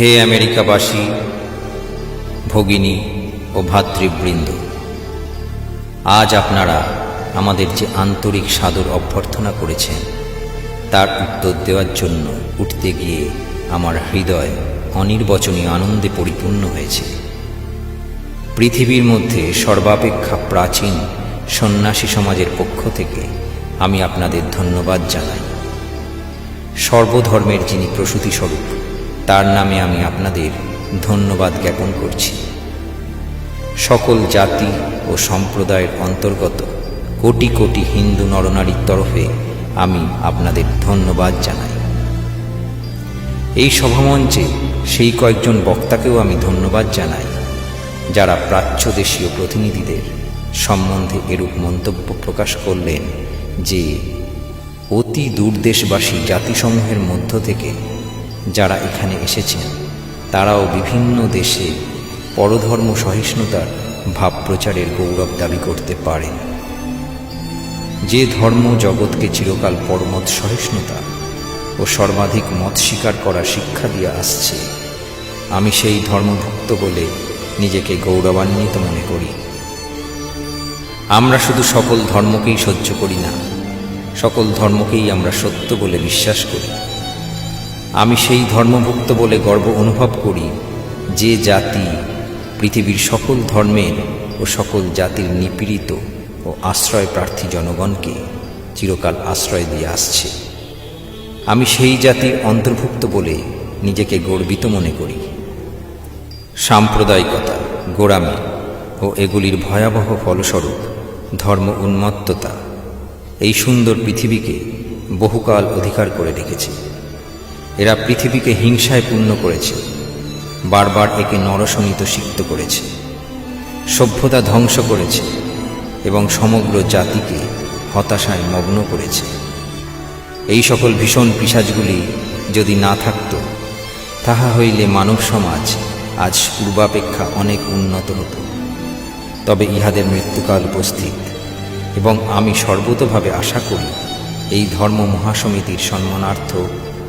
হে আমেরিকাবাসী, ভগিনী ও ভাতৃবৃন্দ, আজ আপনারা আমাদের যে আন্তরিক সাদর অভ্যর্থনা করেছেন, তার উত্তর দেওয়ার জন্য উঠতে গিয়ে আমার হৃদয় অনির্বচনীয় আনন্দে পরিপূর্ণ হয়েছে। পৃথিবীর মধ্যে সর্বাপেক্ষা প্রাচীন সন্ন্যাসী সমাজের পক্ষ থেকে আমি আপনাদের ধন্যবাদ জানাই। সর্বধর্মের যিনি প্রসূতি স্বরূপ তার নামে আমি আপনাদের ধন্যবাদ জ্ঞাপন করছি। সকল জাতি ও সম্প্রদায়ের অন্তর্গত কোটি কোটি হিন্দু নরনারীর তরফে আমি আপনাদের ধন্যবাদ জানাই। এই সভামঞ্চে সেই কয়েকজন বক্তাকেও আমি ধন্যবাদ জানাই, যারা প্রাচ্যদেশীয় প্রতিনিধিদের সম্বন্ধে এরূপ মন্তব্য প্রকাশ করলেন যে, অতি দূরদেশবাসী জাতিসমূহের মধ্য থেকে যারা এখানে এসেছেন, তারাও বিভিন্ন দেশে পরধর্ম সহিষ্ণুতার ভাব প্রচারের গৌরব দাবি করতে পারেন। যে ধর্ম জগৎকে চিরকাল পরমত সহিষ্ণুতা ও সর্বাধিক মত স্বীকার করার শিক্ষা দিয়ে আসছে, আমি সেই ধর্মভুক্ত বলে নিজেকে গৌরবান্বিত মনে করি। আমরা শুধু সকল ধর্মকেই সহ্য করি না, সকল ধর্মকেই আমরা সত্য বলে বিশ্বাস করি। আমি সেই ধর্মভুক্ত বলে গর্ব অনুভব করি, যে জাতি পৃথিবীর সকল ধর্মের ও সকল জাতির নিপীড়িত ও আশ্রয় প্রার্থী জনগণকে চিরকাল আশ্রয় দিয়ে আসছে। আমি সেই জাতির অন্তর্ভুক্ত বলে নিজেকে গর্বিত মনে করি। সাম্প্রদায়িকতা, গোড়ামি ও এগুলির ভয়াবহ ফলস্বরূপ ধর্ম উন্মত্ততা এই সুন্দর পৃথিবীকে বহুকাল অধিকার করে রেখেছে। এরা পৃথিবীকে হিংসায় পূর্ণ করেছে, বারবার একে নরসমিত সিক্ত করেছে, সভ্যতা ধ্বংস করেছে এবং সমগ্র জাতিকে হতাশায় মগ্ন করেছে। এই সকল ভীষণ পিসাজগুলি যদি না থাকত, তাহা হইলে মানব সমাজ আজ পূর্বাপেক্ষা অনেক উন্নত হতো। তবে ইহাদের মৃত্যুকাল উপস্থিত এবং আমি সর্বতভাবে আশা করি এই ধর্ম মহাসমিতির সম্মানার্থ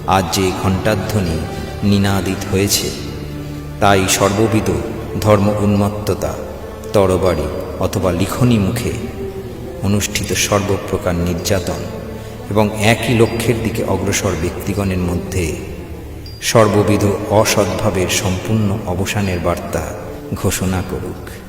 আজ যে ঘণ্টাধ্বনি নিনাদিত হয়েছে, তাই সর্ববিধ ধর্ম উন্মত্ততা তরবারি অথবা লিখনি মুখে অনুষ্ঠিত সর্বপ্রকার নির্যাতন এবং একই লক্ষ্যের দিকে অগ্রসর ব্যক্তিগণের মধ্যে সর্ববিধ অসদ্ভাবের সম্পূর্ণ অবসানের বার্তা ঘোষণা করুক।